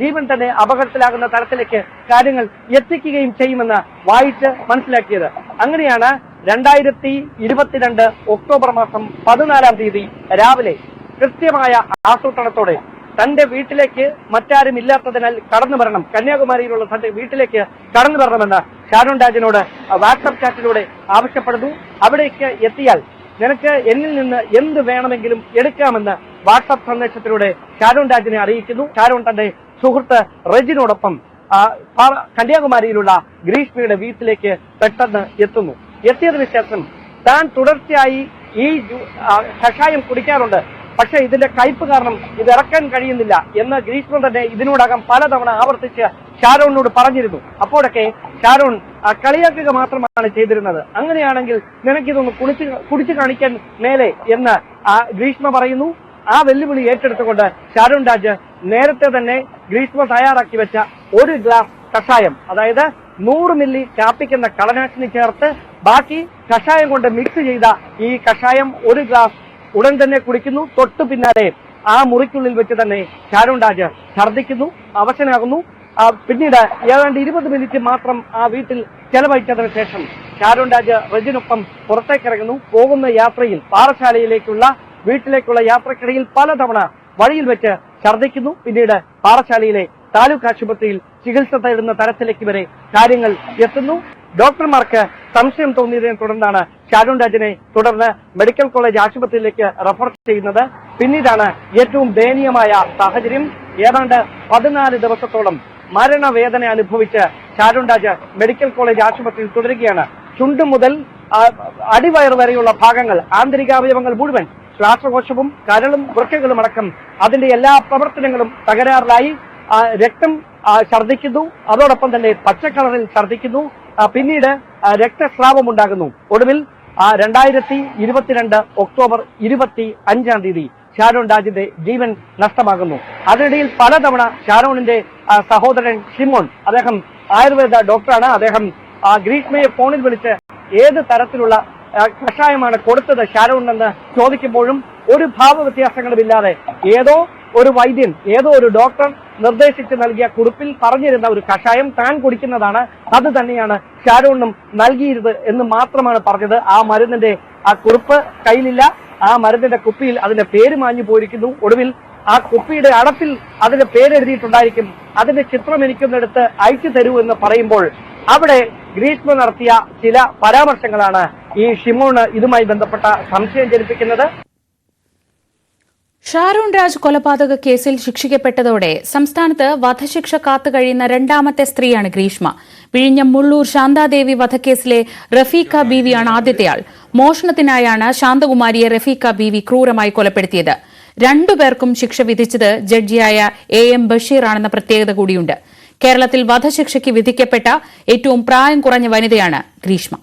ജീവൻ തന്നെ അപകടത്തിലാകുന്ന തരത്തിലേക്ക് കാര്യങ്ങൾ എത്തിക്കുകയും ചെയ്യുമെന്ന് വായിച്ച് മനസ്സിലാക്കിയത്. അങ്ങനെയാണ് രണ്ടായിരത്തി ഇരുപത്തിരണ്ട് ഒക്ടോബർ മാസം പതിനാലാം തീയതി രാവിലെ കൃത്യമായ ആസൂത്രണത്തോടെ തന്റെ വീട്ടിലേക്ക് മറ്റാരും ഇല്ലാത്തതിനാൽ കടന്നു വരണം. കന്യാകുമാരിയിലുള്ള തന്റെ വീട്ടിലേക്ക് കടന്നു വരണമെന്ന് ഷാരോൺ രാജനോട് വാട്സപ്പ് ചാറ്റിലൂടെ ആവശ്യപ്പെടുന്നു. അവിടേക്ക് എത്തിയാൽ നിനക്ക് എന്നിൽ നിന്ന് എന്ത് വേണമെങ്കിലും എടുക്കാമെന്ന് വാട്സപ്പ് സന്ദേശത്തിലൂടെ ഷാരോൺ രാജിനെ അറിയിക്കുന്നു. ഷാരോൺ തന്റെ സുഹൃത്ത് റെജിനോടൊപ്പം കന്യാകുമാരിയിലുള്ള ഗ്രീഷ്മയുടെ വീട്ടിലേക്ക് പെട്ടെന്ന് എത്തുന്നു. എത്തിയതിനു ശേഷം താൻ തുടർച്ചയായി ഈ കഷായം കുടിക്കാറുണ്ട്. പക്ഷെ ഇതിന്റെ കയ്പ് കാരണം ഇത് ഇറക്കാൻ കഴിയുന്നില്ല എന്ന് ഗ്രീഷ്മ തന്നെ ഇതിനോടകം പലതവണ ആവർത്തിച്ച് ഷാരോണിനോട് പറഞ്ഞിരുന്നു. അപ്പോഴൊക്കെ ഷാരോൺ കളിയാക്കുക മാത്രമാണ് ചെയ്തിരുന്നത്. അങ്ങനെയാണെങ്കിൽ നിനക്കിതൊന്ന് കുളിച്ച് കുടിച്ചു കാണിക്കാൻ മേലെ എന്ന് ആ ഗ്രീഷ്മ പറയുന്നു. ആ വെല്ലുവിളി ഏറ്റെടുത്തുകൊണ്ട് ഷാരോൺ രാജ് നേരത്തെ തന്നെ ഗ്രീഷ്മ തയ്യാറാക്കി വെച്ച ഒരു ഗ്ലാസ് കഷായം അതായത് നൂറ് മില്ലി കാപ്പിക്കുന്ന കളനാശിനി ചേർത്ത് ബാക്കി കഷായം കൊണ്ട് മിക്സ് ചെയ്ത ഈ കഷായം ഒരു ഗ്ലാസ് ഉടൻ തന്നെ കുടിക്കുന്നു തൊട്ടു പിന്നാലെ ആ മുറിക്കുള്ളിൽ വെച്ച് തന്നെ ഷാരോൺ രാജ ഛർദ്ദിക്കുന്നു അവശനാകുന്നു. പിന്നീട് ഏതാണ്ട് ഇരുപത് മിനിറ്റ് മാത്രം ആ വീട്ടിൽ ചെലവഴിച്ചതിനു ശേഷം ഷാരോൺ രാജ റജിനൊപ്പം പുറത്തേക്കിറങ്ങുന്നു. പോകുന്ന യാത്രയിൽ പാറശാലയിലേക്കുള്ള വീട്ടിലേക്കുള്ള യാത്രക്കിടയിൽ പലതവണ വഴിയിൽ വെച്ച് ഛർദ്ദിക്കുന്നു. പിന്നീട് പാറശാലയിലെ താലൂക്ക് ആശുപത്രിയിൽ ചികിത്സ തേടുന്ന തരത്തിലേക്ക് വരെ കാര്യങ്ങൾ എത്തുന്നു. ഡോക്ടർമാർക്ക് സംശയം തോന്നിയതിനെ തുടർന്നാണ് ഷാരോൺ രാജിനെ തുടർന്ന് മെഡിക്കൽ കോളേജ് ആശുപത്രിയിലേക്ക് റഫർ ചെയ്യുന്നത് പിന്നീടാണ് ഏറ്റവും ദയനീയമായ സാഹചര്യം. ഏതാണ്ട് പതിനാല് ദിവസത്തോളം മരണവേദന അനുഭവിച്ച് ഷാരോൺ രാജ് മെഡിക്കൽ കോളേജ് ആശുപത്രിയിൽ തുടരുകയാണ്. ചുണ്ടു മുതൽ അടിവയർ വരെയുള്ള ഭാഗങ്ങൾ ആന്തരികാവയവങ്ങൾ മുഴുവൻ ശ്വാസകോശവും കരളും വൃക്കകളും അടക്കം അതിന്റെ എല്ലാ പ്രവർത്തനങ്ങളും തകരാറിലായി. രക്തം ഛർദ്ദിക്കുന്നു. അതോടൊപ്പം തന്നെ പച്ചക്കളറിൽ ഛർദ്ദിക്കുന്നു. പിന്നീട് രക്തസ്രാവം ഉണ്ടാകുന്നു ഒടുവിൽ രണ്ടായിരത്തി ഇരുപത്തിരണ്ട് ഒക്ടോബർ ഇരുപത്തി അഞ്ചാം തീയതി ഷാരോൺ രാജിന്റെ ജീവൻ നഷ്ടമാകുന്നു. അതിനിടയിൽ പലതവണ ഷാരോണിന്റെ സഹോദരൻ ഷിമോൺ അദ്ദേഹം ആയുർവേദ ഡോക്ടറാണ്. അദ്ദേഹം ഗ്രീഷ്മയെ ഫോണിൽ വിളിച്ച് ഏത് തരത്തിലുള്ള കഷായമാണ് കൊടുത്തത് ഷാരോണിനെന്ന് ചോദിക്കുമ്പോഴും ഒരു ഭാവ ഏതോ ഒരു വൈദ്യൻ ഏതോ ഒരു ഡോക്ടർ നിർദ്ദേശിച്ച് നൽകിയ കുറിപ്പിൽ പറഞ്ഞിരുന്ന ഒരു കഷായം താൻ കുടിക്കുന്നതാണ്. അത് തന്നെയാണ് ഷാരോണിനും നൽകിയിരുന്നത് എന്ന് മാത്രമാണ് പറഞ്ഞത്. ആ മരുന്നിന്റെ ആ കുറിപ്പ് കയ്യിലില്ല. ആ മരുന്നിന്റെ കുപ്പിയിൽ അതിന്റെ പേര് മാഞ്ഞു പോയിരിക്കുന്നു. ഒടുവിൽ ആ കുപ്പിയുടെ അടപ്പിൽ അതിന്റെ പേരെഴുതിയിട്ടുണ്ടായിരിക്കും അതിന്റെ ചിത്രം എനിക്കൊന്നെടുത്ത് അയച്ചു തരൂ എന്ന് പറയുമ്പോൾ അവിടെ ഗ്രീഷ്മ നടത്തിയ ചില പരാമർശങ്ങളാണ് ഈ ഷിമോണ് ഇതുമായി ബന്ധപ്പെട്ട സംശയം ജനിപ്പിക്കുന്നത്. ഷാരൂൺ രാജ് കൊലപാതക കേസിൽ ശിക്ഷിക്കപ്പെട്ടതോടെ സംസ്ഥാനത്ത് വധശിക്ഷ കാത്തുകഴിയുന്ന രണ്ടാമത്തെ സ്ത്രീയാണ് ഗ്രീഷ്മ. വിഴിഞ്ഞം മുള്ളൂർ ശാന്താദേവി വധക്കേസിലെ റഫീഖ ബീവിയാണ് ആദ്യത്തെയാൾ മോഷണത്തിനായാണ് ശാന്തകുമാരിയെ റഫീഖ ബീവി ക്രൂരമായി കൊലപ്പെടുത്തിയത്. രണ്ടുപേർക്കും ശിക്ഷ വിധിച്ചത് ജഡ്ജിയായ എ എം ബഷീറാണെന്ന പ്രത്യേകത കൂടിയുണ്ട്. കേരളത്തിൽ വധശിക്ഷയ്ക്ക് വിധിക്കപ്പെട്ട ഏറ്റവും പ്രായം കുറഞ്ഞ വനിതയാണ് ഗ്രീഷ്മ.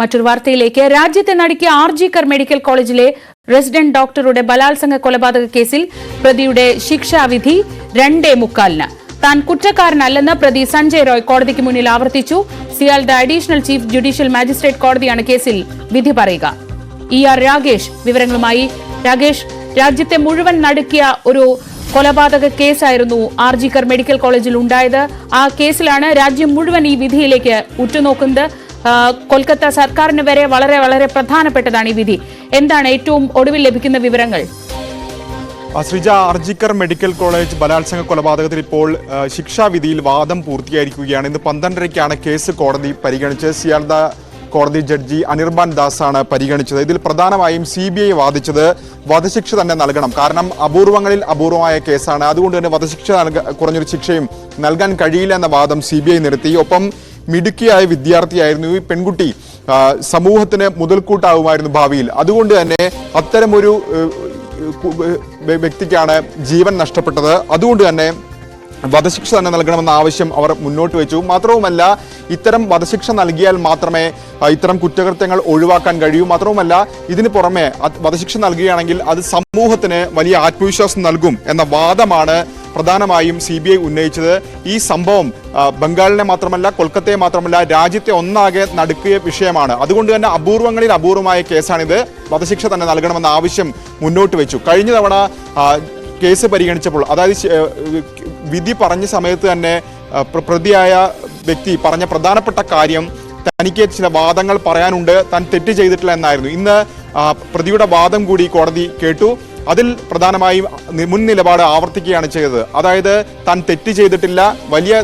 മറ്റൊരു വാർത്തയിലേക്ക്. രാജ്യത്തെ നടുക്കിയ ആർ ജി കർ മെഡിക്കൽ കോളേജിലെ റെസിഡന്റ് ഡോക്ടറുടെ ബലാത്സംഗ കൊലപാതക കേസിൽ പ്രതിയുടെ ശിക്ഷാവിധി രണ്ടേ മുക്കാലിന്. താൻ കുറ്റക്കാരനല്ലെന്ന് പ്രതി സഞ്ജയ് റോയ് കോടതിക്ക് മുന്നിൽ ആവർത്തിച്ചു. Sealdah additional chief judicial magistrate കോടതിയാണ് കേസിൽ വിധി പറയുക. ഇ ആർ രാഗേഷ് വിവരങ്ങളുമായി. രാഗേഷ് രാജ്യത്തെ മുഴുവൻ നടുക്കിയ ഒരു കൊലപാതക കേസായിരുന്നു ആർജിക്കർ മെഡിക്കൽ കോളേജിൽ ഉണ്ടായത്. ആ കേസിലാണ് രാജ്യം മുഴുവൻ ഈ വിധിയിലേക്ക് ഉറ്റുനോക്കുന്നത്. കൊൽക്കത്ത സർക്കാരിന് വരെ വളരെ വളരെ പ്രധാനപ്പെട്ടതാണ് ഈ വിധി. എന്താണ് ഏറ്റവും ഒടുവിൽ ലഭിക്കുന്ന വിവരങ്ങൾ? ശ്രീജ അർജിക്കർ മെഡിക്കൽ കോളേജ് ബലാത്സംഗ കൊലപാതകത്തിൽ ഇപ്പോൾ ശിക്ഷാവിധിയിൽ വാദം പൂർത്തിയായിരിക്കുകയാണ്. ഇന്ന് പന്ത്രണ്ടരയ്ക്കാണ് കേസ് കോടതി പരിഗണിച്ചത്. സിയാൽദ കോടതി ജഡ്ജി അനിർബാൻ ദാസ് ആണ് പരിഗണിച്ചത്. ഇതിൽ പ്രധാനമായും സി ബി ഐ വാദിച്ചത് വധശിക്ഷ തന്നെ നൽകണം. കാരണം അപൂർവങ്ങളിൽ അപൂർവമായ കേസാണ്. അതുകൊണ്ട് തന്നെ വധശിക്ഷ നൽക കുറഞ്ഞൊരു ശിക്ഷയും നൽകാൻ കഴിയില്ല എന്ന വാദം സി ബി ഐ നിർത്തി ഒപ്പം മിടുക്കിയായ വിദ്യാർത്ഥിയായിരുന്നു ഈ പെൺകുട്ടി. സമൂഹത്തിന് മുതൽക്കൂട്ടാവുമായിരുന്നു ഭാവിയിൽ. അതുകൊണ്ട് തന്നെ അത്തരമൊരു വ്യക്തിക്കാണ് ജീവൻ നഷ്ടപ്പെട്ടത്. അതുകൊണ്ട് തന്നെ വധശിക്ഷ തന്നെ നൽകണമെന്ന ആവശ്യം അവർ മുന്നോട്ട് വെച്ചു. മാത്രവുമല്ല ഇത്തരം വധശിക്ഷ നൽകിയാൽ മാത്രമേ ഇത്തരം കുറ്റകൃത്യങ്ങൾ ഒഴിവാക്കാൻ കഴിയൂ. മാത്രവുമല്ല ഇതിന് പുറമെ വധശിക്ഷ നൽകുകയാണെങ്കിൽ അത് സമൂഹത്തിന് വലിയ ആത്മവിശ്വാസം നൽകും എന്ന വാദമാണ് പ്രധാനമായും സി ബി ഐ ഉന്നയിച്ചത്. ഈ സംഭവം ബംഗാളിനെ മാത്രമല്ല കൊൽക്കത്തയെ മാത്രമല്ല രാജ്യത്തെ ഒന്നാകെ നടുക്കിയ വിഷയമാണ്. അതുകൊണ്ട് തന്നെ അപൂർവങ്ങളിൽ അപൂർവമായ കേസാണിത്. വധശിക്ഷ തന്നെ നൽകണമെന്ന ആവശ്യം മുന്നോട്ട് വെച്ചു. കഴിഞ്ഞ തവണ കേസ് പരിഗണിച്ചപ്പോൾ അതായത് വിധി പറഞ്ഞ സമയത്ത് തന്നെ പ്രതിയായ വ്യക്തി പറഞ്ഞ പ്രധാനപ്പെട്ട കാര്യം തനിക്ക് ചില വാദങ്ങൾ പറയാനുണ്ട് താൻ തെറ്റ് ചെയ്തിട്ടില്ല എന്നായിരുന്നു. ഇന്ന് പ്രതിയുടെ വാദം കൂടി കോടതി കേട്ടു. അതിൽ പ്രധാനമായും മുൻ നിലപാട് ആവർത്തിക്കുകയാണ് ചെയ്തത്. അതായത് താൻ തെറ്റ് ചെയ്തിട്ടില്ല വലിയ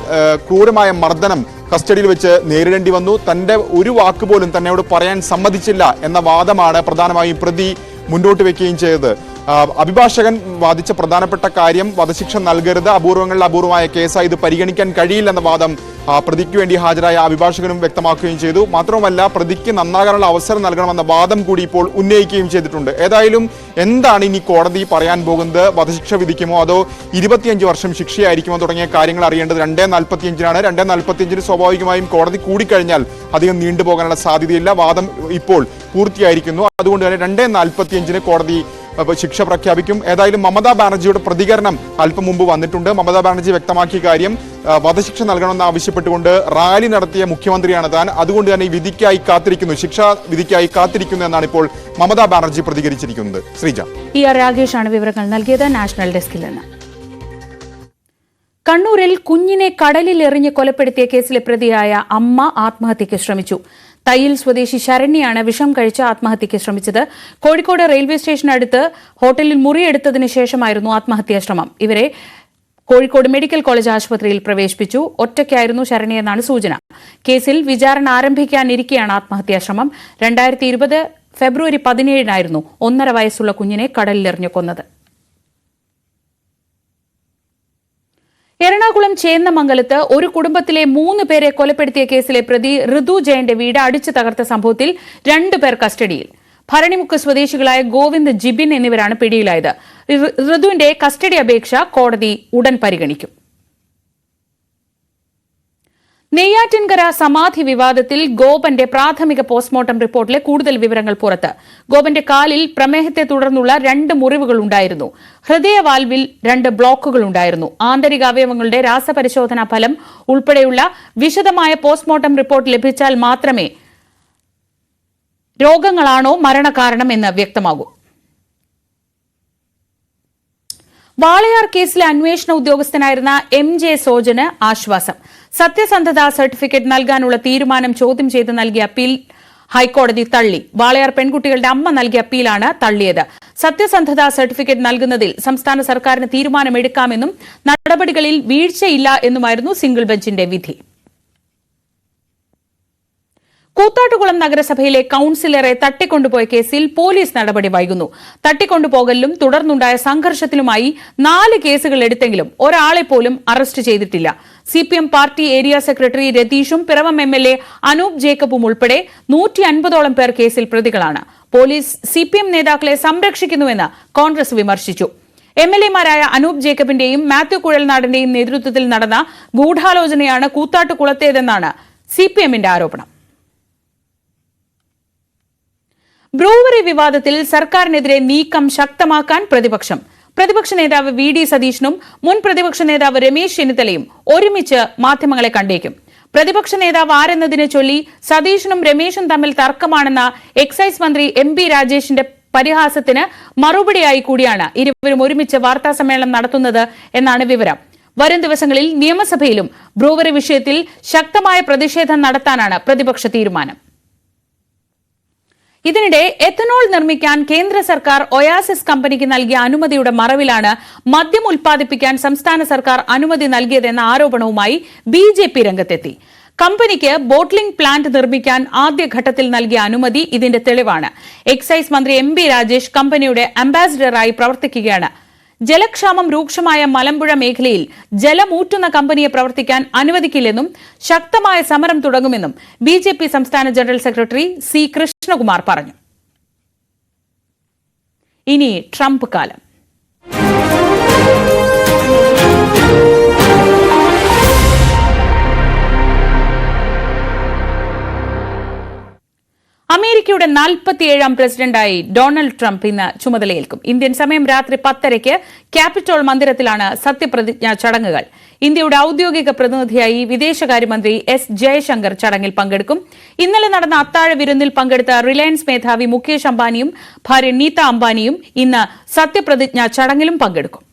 ക്രൂരമായ മർദ്ദനം കസ്റ്റഡിയിൽ വെച്ച് നേരിടേണ്ടി വന്നു. തന്റെ ഒരു വാക്ക് പോലും തന്നോട് പറയാൻ സമ്മതിച്ചില്ല എന്ന വാദമാണ് പ്രധാനമായും പ്രതി മുന്നോട്ട് വെക്കുകയും ചെയ്തത്. അഭിഭാഷകൻ വാദിച്ച പ്രധാനപ്പെട്ട കാര്യം വധശിക്ഷ നൽകരുത് അപൂർവങ്ങളിൽ അപൂർവമായ കേസായി ഇത് പരിഗണിക്കാൻ കഴിയില്ലെന്ന വാദം പ്രതിക്ക് വേണ്ടി ഹാജരായ അഭിഭാഷകനും വ്യക്തമാക്കുകയും ചെയ്തു. മാത്രവുമല്ല പ്രതിക്ക് നന്നാകാനുള്ള അവസരം നൽകണമെന്ന വാദം കൂടി ഇപ്പോൾ ഉന്നയിക്കുകയും ചെയ്തിട്ടുണ്ട്. ഏതായാലും എന്താണ് ഇനി കോടതി പറയാൻ പോകുന്നത്? വധശിക്ഷ വിധിക്കുമോ? അതോ ഇരുപത്തിയഞ്ച് വർഷം ശിക്ഷയായിരിക്കുമോ തുടങ്ങിയ കാര്യങ്ങൾ അറിയേണ്ടത് രണ്ടേ നാൽപ്പത്തിയഞ്ചിനാണ്. രണ്ടേ നാൽപ്പത്തിയഞ്ചിന് സ്വാഭാവികമായും കോടതി കൂടിക്കഴിഞ്ഞാൽ അധികം നീണ്ടുപോകാനുള്ള സാധ്യതയില്ല. വാദം ഇപ്പോൾ പൂർത്തിയായിരിക്കുന്നു. അതുകൊണ്ട് തന്നെ രണ്ടേ നാൽപ്പത്തിയഞ്ചിന് കോടതി ശിക്ഷ പ്രഖ്യാപിക്കും. ഏതായാലും മമതാ ബാനർജിയുടെ പ്രതികരണം അല്പം മുമ്പ് വന്നിട്ടുണ്ട്. മമതാ ബാനർജി വ്യക്തമാക്കിയ കാര്യം വധശിക്ഷ നൽകണമെന്ന് ആവശ്യപ്പെട്ടുകൊണ്ട് റാലി നടത്തിയ മുഖ്യമന്ത്രിയാണ് താൻ. അതുകൊണ്ട് തന്നെ ഈ വിധിക്കായി കാത്തിരിക്കുന്നു ശിക്ഷ വിധിക്കായി കാത്തിരിക്കുന്നു എന്നാണ് ഇപ്പോൾ മമതാ ബാനർജി പ്രതികരിച്ചിരിക്കുന്നത്. ശ്രീജ. ഇ ആർ രാകേഷാണ് വിവരങ്ങൾ നൽകിയത്. നാഷണൽ ഡെസ്കിൽ നിന്ന്. കണ്ണൂരിൽ കുഞ്ഞിനെ കടലിൽ എറിഞ്ഞ് കൊലപ്പെടുത്തിയ കേസിലെ പ്രതിയായ അമ്മ ആത്മഹത്യയ്ക്ക് ശ്രമിച്ചു. തയ്യിൽ സ്വദേശി ശരണ്യാണ് വിഷം കഴിച്ച് ആത്മഹത്യയ്ക്ക് ശ്രമിച്ചത്. കോഴിക്കോട് റെയിൽവേ സ്റ്റേഷനടുത്ത് ഹോട്ടലിൽ മുറിയെടുത്തതിനു ശേഷമായിരുന്നു ആത്മഹത്യാ ശ്രമം. ഇവരെ കോഴിക്കോട് മെഡിക്കൽ കോളേജ് ആശുപത്രിയിൽ പ്രവേശിപ്പിച്ചു. ഒറ്റയ്ക്കായിരുന്നു ശരണ്യെന്നാണ് സൂചന. കേസിൽ വിചാരണ ആരംഭിക്കാനിരിക്കെയാണ് ആത്മഹത്യാ ശ്രമം. രണ്ടായിരത്തി ഇരുപത് ഫെബ്രുവരി പതിനേഴിനായിരുന്നു ഒന്നര വയസ്സുള്ള കുഞ്ഞിനെ കടലിലെറിഞ്ഞു കൊന്നത്. എറണാകുളം ചേന്നമംഗലത്ത് ഒരു കുടുംബത്തിലെ മൂന്ന് പേരെ കൊലപ്പെടുത്തിയ കേസിലെ പ്രതി ഋതു ജയന്റെ വീട് അടിച്ചു തകർത്ത സംഭവത്തിൽ രണ്ടു പേർ കസ്റ്റഡിയിൽ. ഭരണിമുക്ക് സ്വദേശികളായ ഗോവിന്ദ് ജിബിൻ എന്നിവരാണ് പിടിയിലായത്. ഋതുവിന്റെ കസ്റ്റഡി അപേക്ഷ കോടതി ഉടൻ പരിഗണിക്കും. നെയ്യാറ്റിൻകര സമാധി വിവാദത്തിൽ ഗോപന്റെ പ്രാഥമിക പോസ്റ്റ്മോർട്ടം റിപ്പോർട്ടിലെ കൂടുതൽ വിവരങ്ങൾ പുറത്ത്. ഗോപന്റെ കാലിൽ പ്രമേഹത്തെ തുടർന്നുള്ള രണ്ട് മുറിവുകൾ ഉണ്ടായിരുന്നു. ഹൃദയവാൽവിൽ രണ്ട് ബ്ലോക്കുകൾ ഉണ്ടായിരുന്നു. ആന്തരിക അവയവങ്ങളുടെ രാസപരിശോധനാ ഫലം ഉൾപ്പെടെയുള്ള വിശദമായ പോസ്റ്റ്മോർട്ടം റിപ്പോർട്ട് ലഭിച്ചാൽ മാത്രമേ രോഗങ്ങളാണോ മരണകാരണം എന്ന് വ്യക്തമാകൂ. വാളയാർ കേസിലെ അന്വേഷണ ഉദ്യോഗസ്ഥനായിരുന്ന എം ജെ സോജന് ആശ്വാസം. സത്യസന്ധതാ സർട്ടിഫിക്കറ്റ് നൽകാനുള്ള തീരുമാനം ചോദ്യം ചെയ്ത് നൽകിയ അപ്പീൽ ഹൈക്കോടതി തള്ളി. വാളയാർ പെൺകുട്ടികളുടെ അമ്മ നൽകിയ അപ്പീലാണ് തള്ളിയത്. സത്യസന്ധതാ സർട്ടിഫിക്കറ്റ് നൽകുന്നതിൽ സംസ്ഥാന സർക്കാരിന് തീരുമാനമെടുക്കാമെന്നും നടപടികളിൽ വീഴ്ചയില്ല എന്നുമായിരുന്നു സിംഗിൾ ബെഞ്ചിന്റെ വിധി. കൂത്താട്ടുകുളം നഗരസഭയിലെ കൌൺസിലറെ തട്ടിക്കൊണ്ടുപോയ കേസിൽ പോലീസ് നടപടി വൈകുന്നു. തട്ടിക്കൊണ്ടുപോകലിലും തുടർന്നുണ്ടായ സംഘർഷത്തിലുമായി നാല് കേസുകൾ എടുത്തെങ്കിലും ഒരാളെ പോലും അറസ്റ്റ് ചെയ്തിട്ടില്ല. CPM party area secretary രതീഷും Piravom M L A Anoop ജേക്കബും ഉൾപ്പെടെ നൂറ്റി അൻപതോളം പേർ കേസിൽ പ്രതികളാണ്. പോലീസ് സിപിഎം നേതാക്കളെ സംരക്ഷിക്കുന്നുവെന്ന് കോൺഗ്രസ് വിമർശിച്ചു. എം എൽ എമാരായ അനൂപ് ജേക്കബിന്റെയും മാത്യു കുഴൽനാടിന്റെയും നേതൃത്വത്തിൽ നടന്ന ഗൂഢാലോചനയാണ് കൂത്താട്ടുകുളത്തേതെന്നാണ് സിപിഎമ്മിന്റെ ആരോപണം. ബ്രൂവറി വിവാദത്തിൽ സർക്കാരിനെതിരെ നീക്കം ശക്തമാക്കാൻ പ്രതിപക്ഷം. പ്രതിപക്ഷ നേതാവ് വി ഡി സതീശനും മുൻ പ്രതിപക്ഷ നേതാവ് രമേശ് ചെന്നിത്തലയും ഒരുമിച്ച് മാധ്യമങ്ങളെ കണ്ടേക്കും. പ്രതിപക്ഷ നേതാവ് ആരെന്നതിനെ ചൊല്ലി സതീശനും രമേശും തമ്മിൽ തർക്കമാണെന്ന എക്സൈസ് മന്ത്രി എം പി രാജേഷിന്റെ പരിഹാസത്തിന് മറുപടിയായി കൂടിയാണ് ഇരുവരും ഒരുമിച്ച് വാർത്താ സമ്മേളനം നടത്തുന്നത് എന്നാണ് വിവരം. വരും ദിവസങ്ങളിൽ നിയമസഭയിലും ബ്രൂവറി വിഷയത്തിൽ ശക്തമായ പ്രതിഷേധം നടത്താനാണ് പ്രതിപക്ഷ തീരുമാനം. ഇതിനിടെ എത്തനോൾ നിർമ്മിക്കാൻ കേന്ദ്ര സർക്കാർ ഒയാസിസ് കമ്പനിക്ക് നൽകിയ അനുമതിയുടെ മറവിലാണ് മദ്യം ഉൽപ്പാദിപ്പിക്കാൻ സംസ്ഥാന സർക്കാർ അനുമതി നൽകിയതെന്ന ആരോപണവുമായി ബി ജെ പി രംഗത്തെത്തി. കമ്പനിക്ക് ബോട്ട്ലിംഗ് പ്ലാന്റ് നിർമ്മിക്കാൻ ആദ്യഘട്ടത്തിൽ നൽകിയ അനുമതി ഇതിന്റെ തെളിവാണ്. എക്സൈസ് മന്ത്രി എം ബി രാജേഷ് കമ്പനിയുടെ അംബാസിഡറായി പ്രവർത്തിക്കുകയാണ്. ജലക്ഷാമം രൂക്ഷമായ മലമ്പുഴ മേഖലയിൽ ജലമൂറ്റുന്ന കമ്പനിയെ പ്രവർത്തിക്കാൻ അനുവദിക്കില്ലെന്നും ശക്തമായ സമരം തുടങ്ങുമെന്നും ബി ജെ പി സംസ്ഥാന ജനറൽ സെക്രട്ടറി സി കൃഷ്ണകുമാർ പറഞ്ഞു. ഇനി ട്രംപ് കാലം. അമേരിക്കയുടെ നാൽപ്പത്തിയേഴാം പ്രസിഡന്റായി ഡൊണാൾഡ് ട്രംപ് ഇന്ന് ചുമതലയേൽക്കും. ഇന്ത്യൻ സമയം രാത്രി പത്തരയ്ക്ക് ക്യാപിറ്റോൾ മന്ദിരത്തിലാണ് സത്യപ്രതിജ്ഞാ ചടങ്ങുകൾ. ഇന്ത്യയുടെ ഔദ്യോഗിക പ്രതിനിധിയായി വിദേശകാര്യമന്ത്രി എസ് ജയശങ്കർ ചടങ്ങിൽ പങ്കെടുക്കും. ഇന്നലെ നടന്ന അത്താഴ വിരുന്നിൽ പങ്കെടുത്ത റിലയൻസ് മേധാവി മുകേഷ് അംബാനിയും ഭാര്യ നീത അംബാനിയും ഇന്ന് സത്യപ്രതിജ്ഞാ ചടങ്ങിലും പങ്കെടുക്കും.